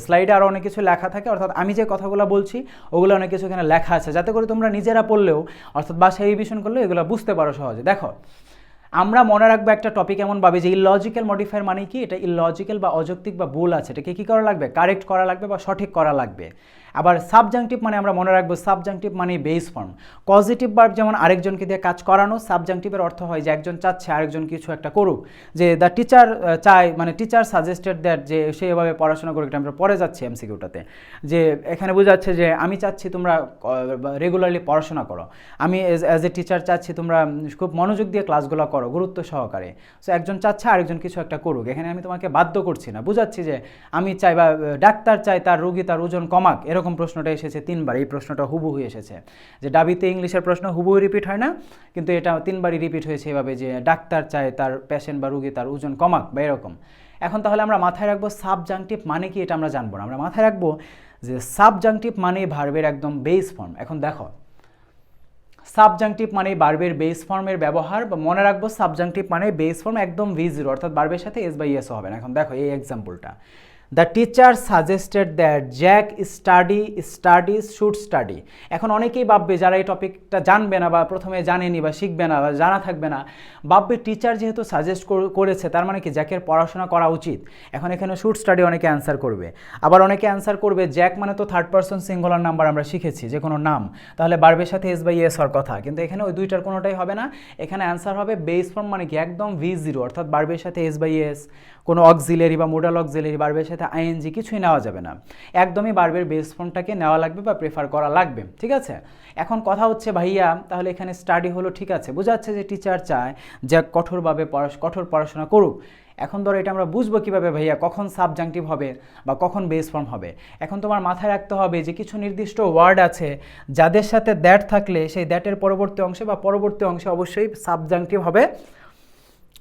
স্লাইডে আরও অনেক কিছু লেখা থাকে, অর্থাৎ আমি যে কথাগুলো বলছি, ওগুলো অনেক কিছু এখানে লেখা আছে। যাতে করে তোমরা নিজেরা পড়লেও, অর্থাৎ বাসায় রিভিশন করলেও এগুলো বুঝতে পারো সহজে। দেখো, আমরা মনে রাখব একটা টপিক এমন ভাবে যে ইলজিক্যাল মডিফায়ার মানে কি? এটা ইলজিক্যাল বা অযৌক্তিক বা ভুল আছে। এটাকে কী করা লাগবে? কারেক্ট করা লাগবে বা সঠিক করা লাগবে। আবার সাবজাংটিভ মানে আমরা মনে রাখব সাবজাংটিভ মানে বেস ফর্ম পজিটিভ ভার্ব যেমন আরেকজনকে দিয়ে কাজ করানো সাবজাংটিভের অর্থ হয় যে একজন চাচ্ছে আরেকজন কিছু একটা করুক। যে দ্য টিচার চায় মানে টিচার সাজেস্টেড দ্যাট যে সে এভাবে পড়াশোনা করুক, এটা আমরা পরে যাচ্ছি এমসিকিউটাতে যে এখানে বোঝাচ্ছে যে আমি চাচ্ছি তোমরা রেগুলারলি পড়াশোনা করো। আমি অ্যাজ এ টিচার চাচ্ছি তোমরা খুব মনোযোগ দিয়ে ক্লাসগুলো করো, গুরুত্ব সহকারে। সো একজন চাচ্ছে আরেকজন কিছু একটা করুক। এখানে আমি তোমাকে বাধ্য করছি না। বুঝাচ্ছি যে আমি চাই বা ডাক্তার চাই তার রোগী তার ওজন কমাক, এরকম প্রশ্নটা এসেছে তিনবার, এই প্রশ্নটা হুবহু এসেছে। যে ডাবিতে ইংলিশের প্রশ্ন হুবহু রিপিট হয় না, কিন্তু এটা তিনবারই রিপিট হয়েছে এভাবে যে ডাক্তার চায় তার পেশেন্ট বা রুগী তার ওজন কমাক বা এরকম। এখন তাহলে আমরা মাথায় রাখব সাবজাংটিভ মানে কি এটা আমরা জানব না। আমরা মাথায় রাখব যে সাবজাংটিভ মানে ভার্বের একদম বেস ফর্ম এখন দেখো সাবজাংটিভ মানে বার্বের বেস ফর্মের ব্যবহার বা মনে রাখব সাবজাংটিভ মানে বেস ফর্ম একদম ভি জিরো অর্থাৎ বার্বের সাথে এস বাই এসও হবে না। এখন দেখো এই এক্সাম্পলটা the teacher suggested that Jack study studies should study এখন অনেকেই ভাববে, যারা এই টপিকটা জানবে না বা প্রথমে জানেনি বা শিখবে না বা জানা থাকবে না, ভাববে টিচার যেহেতু সাজেস্ট করেছে, তার মানে কি জ্যাকের পড়াশোনা করা উচিত। এখন এখানে শুড স্টাডি অনেকে অ্যান্সার করবে। আবার অনেকে অ্যান্সার করবে জ্যাক মানে তো থার্ড পার্সন সিঙ্গুলার নাম্বার আমরা শিখেছি, যে কোনো নাম। তাহলে বার্বের সাথে এস বাই এস হওয়ার কথা। কিন্তু এখানে ওই দুইটার কোনোটাই হবে না। এখানে অ্যান্সার হবে বেস ফর্ম মানে কি, একদম ভি জিরো অর্থাৎ বার্বের সাথে এস বাই এস কোনো অক্সিলারি বা মোডাল অক্সিলারি বার্বের সাথে আইএনজি কিছুই নেওয়া যাবে না। একদমই বার্বের বেস ফর্মটাকে নেওয়া লাগবে বা প্রেফার করা লাগবে, ঠিক আছে? এখন কথা হচ্ছে, ভাইয়া, তাহলে এখানে স্টাডি হলো, ঠিক আছে? বোঝাচ্ছে যে টিচার চায় যে কঠোরভাবে কঠোর পড়াশোনা করুক। এখন ধরো এটা আমরা বুঝব কীভাবে, ভাইয়া, কখন সাবজাংটিভ হবে বা কখন বেস ফর্ম হবে? এখন তোমার মাথায় রাখতে হবে যে কিছু নির্দিষ্ট ওয়ার্ড আছে যাদের সাথে দ্যাট থাকলে সেই দ্যাটের পরবর্তী অংশে বা পরবর্তী অংশে অবশ্যই সাবজাংটিভ হবে।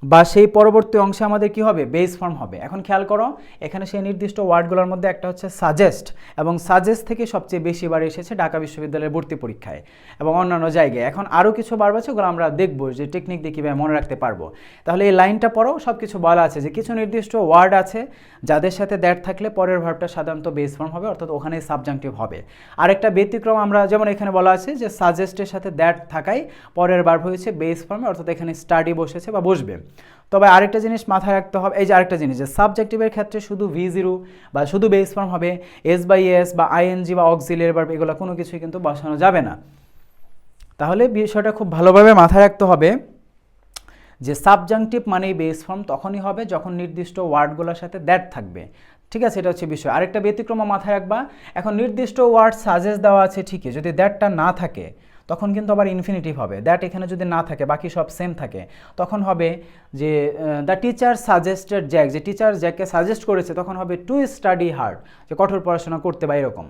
বা সেই পরবর্তী অংশে আমাদের কি হবে? বেস ফর্ম হবে। এখন খেয়াল করো, এখানে সেই নির্দিষ্ট ওয়ার্ডগুলোর মধ্যে একটা হচ্ছে সাজেস্ট এবং সাজেস্ট থেকে সবচেয়ে বেশি বার এসেছে ঢাকা বিশ্ববিদ্যালয়ের ভর্তি পরীক্ষায় এবং অন্যান্য জায়গায়। এখন আরও কিছু বার আছে, ওগুলো আমরা দেখব যে টেকনিক দিয়ে কীভাবে মনে রাখতে পারব। তাহলে এই লাইনটা পরও সব কিছু বলা আছে যে কিছু নির্দিষ্ট ওয়ার্ড আছে যাদের সাথে দ্যাট থাকলে পরের ভার্বটা সাধারণত বেস ফর্ম হবে, অর্থাৎ ওখানেই সাবজাংটিভ হবে। আরেকটা ব্যতিক্রম আমরা, যেমন এখানে বলা আছে যে সাজেস্টের সাথে দ্যাট থাকাই পরের ভার্ব হয়েছে বেস ফর্মে অর্থাৎ এখানে স্টাডি বসেছে বা বসবে। তবে আরেকটা জিনিস মাথায় রাখতে হবে, এই যে আরেকটা জিনিস যে সাবজেক্টিভের ক্ষেত্রে শুধু ভি জিরো বা শুধু বেস ফর্ম হবে এস বাই এস বা আইএনজি বা অক্সিলের বা এগুলো কোনো কিছুই কিন্তু বসানো যাবে না। তাহলে বিষয়টা খুব ভালোভাবে মাথায় রাখতে হবে যে সাবজাংটিভ মানেই বেস ফর্ম তখনই হবে যখন নির্দিষ্ট ওয়ার্ডগুলোর সাথে দ্যাট থাকবে। ঠিক আছে, এটা হচ্ছে বিষয়। আরেকটা ব্যতিক্রম মাথায় রাখবা, এখন নির্দিষ্ট ওয়ার্ড সাজেস্ট দেওয়া আছে ঠিকই, যদি দ্যাটটা না থাকে তখন কিন্তু আবার ইনফিনিটিভ হবে। দ্যাট এখানে যদি না থাকে, বাকি সব সেম থাকে, তখন হবে যে দ্য টিচার সাজেস্টেড জ্যাক যে টিচার জ্যাককে সাজেস্ট করেছে, তখন হবে টু স্টাডি হার্ড যে কঠোর পড়াশোনা করতে বা এরকম।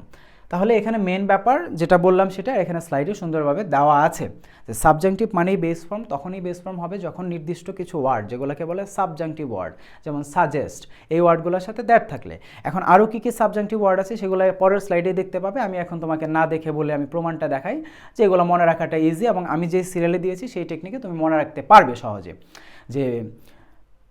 তাহলে এখানে মেন ব্যাপার যেটা বললাম সেটা এখানে স্লাইডে সুন্দরভাবে দেওয়া আছে যে সাবজাংটিভ মানেই বেস ফর্ম তখনই বেস ফর্ম হবে যখন নির্দিষ্ট কিছু ওয়ার্ড যেগুলোকে বলে সাবজাংটিভ ওয়ার্ড যেমন সাজেস্ট এই ওয়ার্ডগুলোর সাথে দ্যাট থাকলে। এখন আরও কী কী সাবজাংটিভ ওয়ার্ড আছে সেগুলো পরের স্লাইডে দেখতে পাবে। আমি এখন তোমাকে না দেখে বলে আমি প্রমাণটা দেখাই যে এগুলো মনে রাখাটা ইজি এবং আমি যে সিরিয়ালে দিয়েছি সেই টেকনিকে তুমি মনে রাখতে পারবে সহজে। যে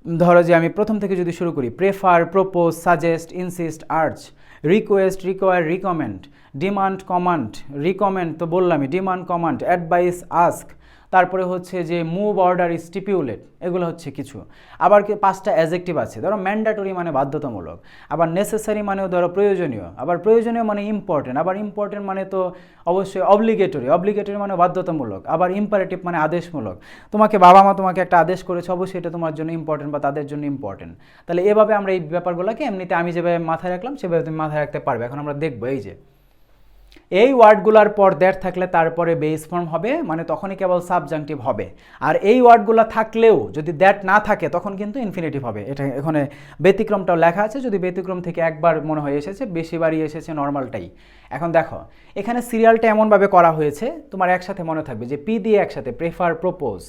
ধরো যে আমি প্রথম থেকে যদি শুরু করি prefer propose suggest insist urge request require recommend demand command recommend তো বললামই ডিমান্ড কমান্ড অ্যাডভাইস আস্ক তারপরে হচ্ছে যে মুভ অর্ডার স্টিপিউলেট এগুলো হচ্ছে কিছু। আবার কি পাঁচটা অ্যাজেক্টিভ আছে, ধরো ম্যান্ডাটরি মানে বাধ্যতামূলক, আবার নেসেসারি মানেও ধরো প্রয়োজনীয়, আবার প্রয়োজনীয় মানে ইম্পর্টেন্ট আবার ইম্পর্টেন্ট মানে তো অবশ্যই অব্লিগেটরি অব্লিগেটরি মানে বাধ্যতামূলক, আবার ইম্পারেটিভ মানে আদেশমূলক। তোমাকে বাবা মা তোমাকে একটা আদেশ করেছে, অবশ্যই এটা তোমার জন্য ইম্পর্টেন্ট বা তাদের জন্য ইম্পর্টেন্ট তাহলে এভাবে আমরা এই ব্যাপারগুলোকে এমনিতে আমি যেভাবে মাথায় রাখলাম, সেভাবে তুমি মাথায় রাখতে পারবে। এখন আমরা দেখব, এই যে। এই ওয়ার্ডগুলোর পর দ্যাট থাকলে তারপরে বেস ফর্ম হবে মানে তখনই কেবল সাবজাংটিভ হবে। আর এই ওয়ার্ডগুলো থাকলেও যদি দ্যাট না থাকে, তখন কিন্তু ইনফিনিটিভ হবে। এটা এখানে ব্যতিক্রমটাও লেখা আছে, যদি ব্যতিক্রম থেকে একবার মনে হয়ে এসেছে বেশিবারই এসেছে নর্মালটাই। এখন দেখো, এখানে সিরিয়ালটা এমনভাবে করা হয়েছে, তোমার একসাথে মনে থাকবে যে পি দিয়ে একসাথে প্রেফার প্রপোজ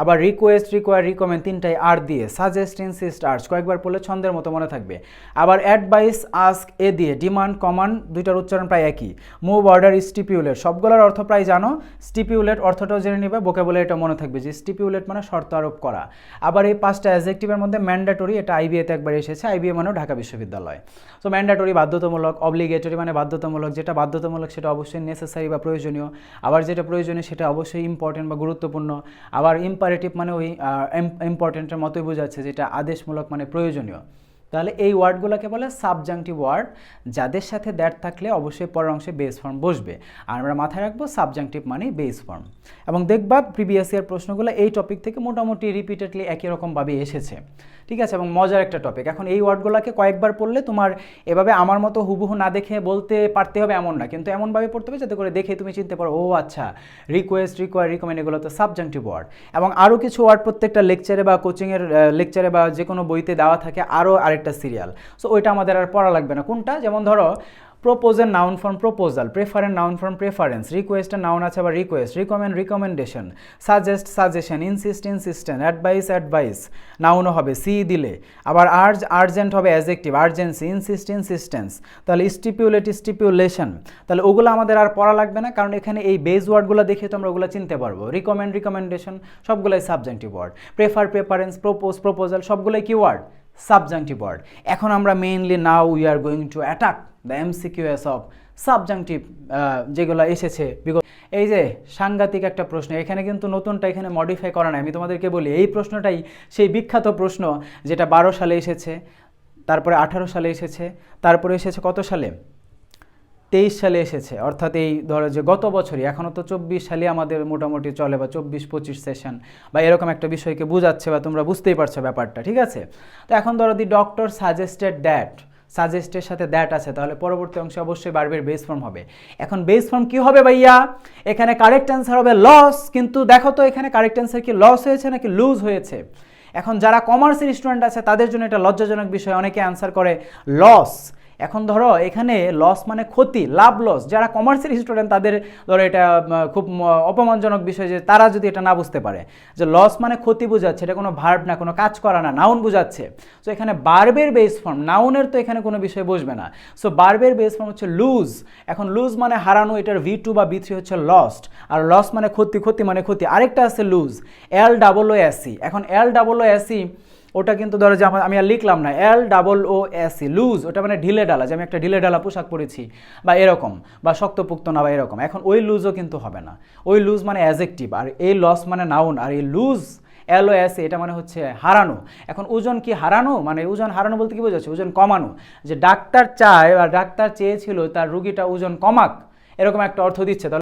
আবার রিকোয়েস্ট রিকোয়ার রিকমেন্ড তিনটাই আর দিয়ে সাজেস্ট ইনসিস্ট আর্চ কয়েকবার পড়লে ছন্দের মতো মনে থাকবে। আবার অ্যাডভাইস আস্ক এ দিয়ে ডিমান্ড কমান্ড দুইটার উচ্চারণ প্রায় একই। মুভ অর্ডার স্টিপিউলেট সবগুলোর অর্থ প্রায় জানো। স্টিপিউলেট অর্থটাও জেনে নেবে বকে বলে এটা মনে থাকবে যে স্টিপিউলেট মানে শর্ত আরোপ করা। আবার এই পাঁচটা অ্যাজেক্টিভের মধ্যে ম্যান্ডাটরি এটা আইবিএতে একবার এসেছে আইবিএ মানেও ঢাকা বিশ্ববিদ্যালয়। সো ম্যান্ডাটরি বাধ্যতামূলক অব্লিগেটরি মানে বাধ্যতামূলক, যেটা বাধ্যতামূলক সেটা অবশ্যই নেসেসারি বা প্রয়োজনীয়। আবার যেটা প্রয়োজনীয় সেটা অবশ্যই ইম্পর্টেন্ট বা গুরুত্বপূর্ণ। আবার ইম্পারেটিভ মানে ওই ইম্পর্টেন্টের মতোই বোঝাচ্ছে যেটা আদেশমূলক মানে প্রয়োজনীয়। তাহলে এই ওয়ার্ডগুলোকে বলে সাবজাংটিভ ওয়ার্ড, যাদের সাথে দ্যাট থাকলে অবশ্যই পরের অংশে বেস ফর্ম বসবে। আর আমরা মাথায় রাখব সাবজাংটিভ মানে বেস ফর্ম এবং দেখবা প্রিভিয়াস ইয়ার প্রশ্নগুলো এই টপিক থেকে মোটামুটি রিপিটেডলি একই রকমভাবে এসেছে। ঠিক আছে? এবং মজার একটা টপিক এখন এই ওয়ার্ডগুলোকে কয়েকবার পড়লে তোমার এভাবে আমার মতো হুবহু না দেখে বলতে পারতে হবে এমন না। কিন্তু এমনভাবে পড়তে হবে যাতে করে দেখে তুমি চিনতে পারো, ও আচ্ছা রিকোয়েস্ট রিকোয়ার রিকমেন্ড এগুলো তো সাবজাংটিভ ওয়ার্ড এবং আরও কিছু ওয়ার্ড প্রত্যেকটা লেকচারে বা কোচিংয়ের লেকচারে বা যে কোনো বইতে দেওয়া থাকে, আরও আরেকটা সিরিয়াল সো ওইটা আমাদের আর পড়া লাগবে না। কোনটা? যেমন ধরো প্রপোজের noun form proposal preferent noun form preference রিকোয়েস্টের noun আছে আবার request recommend recommendation suggest suggestion insist insistent advise advice নাউনও হবে সি দিলে। আবার আর্জ আর্জেন্ট হবে অ্যাজেক্টিভ আর্জেন্সি ইনসিস্ট ইনসিস্টেন্স তাহলে স্টিপিউলেট স্টিপিউলেশন তাহলে ওগুলো আমাদের আর পড়া লাগবে না, কারণ এখানে এই বেজ ওয়ার্ডগুলো দেখে তো আমরা ওগুলো চিনতে পারব। রিকমেন্ড রিকমেন্ডেশন সবগুলোই subjective word prefer preference propose proposal সবগুলোই কি ওয়ার্ড সাবজাংটিভ ওয়ার্ড। এখন আমরা mainly now we are going to attack the MCQs of subjunctive যেগুলো এসেছে। বিকজ এই যে সাংঘাতিক একটা প্রশ্ন, এখানে কিন্তু নতুনটা এখানে মডিফাই করা নাই। আমি তোমাদেরকে বলি, এই প্রশ্নটাই সেই বিখ্যাত প্রশ্ন যেটা বারো সালে এসেছে, তারপরে আঠারো সালে এসেছে, তারপরে এসেছে কত সালে? তেইশ সালে এসেছে। অর্থাৎ এই ধরো যে গত বছরই, এখনও তো চব্বিশ সালে আমাদের মোটামুটি চলে বা চব্বিশ পঁচিশ সেশন বা এরকম একটা বিষয়কে বোঝাচ্ছে বা তোমরা বুঝতেই পারছ ব্যাপারটা, ঠিক আছে? তো এখন ধরো দি ডক্টর সাজেস্টেড দ্যাট সাজেস্টের সাথে দ্যাট আছে, তাহলে পরবর্তী অংশে অবশ্যই বারবের বেস ফর্ম হবে। এখন বেস ফর্ম কি হবে ভাইয়া? এখানে কারেক্ট অ্যান্সার হবে লস কিন্তু দেখো তো এখানে কারেক্ট অ্যান্সার কি লস হয়েছে নাকি লুজ হয়েছে? এখন যারা কমার্সের স্টুডেন্ট আছে, তাদের জন্য এটা লজ্জাজনক বিষয়, অনেকে অ্যান্সার করে লস এখন ধরো এখানে লস মানে ক্ষতি, লাভ লস যারা কমার্সের স্টুডেন্ট তাদের ধরো এটা খুব অপমানজনক বিষয় যে তারা যদি এটা না বুঝতে পারে। যে লস মানে ক্ষতি বোঝাচ্ছে, এটা কোনো ভার্ব না, কোনো কাজ করা না নাউন বোঝাচ্ছে। সো এখানে বার্বের বেস ফর্ম নাউনের তো এখানে কোনো বিষয় বসবে না। সো বার্বের বেস ফর্ম হচ্ছে লুজ এখন লুজ মানে হারানো, এটার ভি টু বা বি থ্রি হচ্ছে লস্ট আর লস মানে ক্ষতি ক্ষতি মানে ক্ষতি। আরেকটা আছে loose L double O S E এখন এল ডাবল ও এসি ওটা কিন্তু ধরো যে আমি আর লিখলাম না L double O S E loose ওটা মানে ঢিলে ডালা যে আমি একটা ঢিলে ডালা পোশাক পরেছি, বা এরকম, বা শক্তপুক্ত না, বা এরকম। এখন ওই লুজও কিন্তু হবে না। ওই লুজ মানে অ্যাজেক্টিভ আর এই লস মানে নাউন আর এই লুজ এল ও এস এটা মানে হচ্ছে হারানো। এখন ওজন কি হারানো? মানে ওজন হারানো বলতে কি বোঝাচ্ছে? ওজন কমানো। যে ডাক্তার চায়, বা ডাক্তার চেয়েছিল তার রুগীটা ওজন কমাক, এরকম একটা অর্থ দিচ্ছে।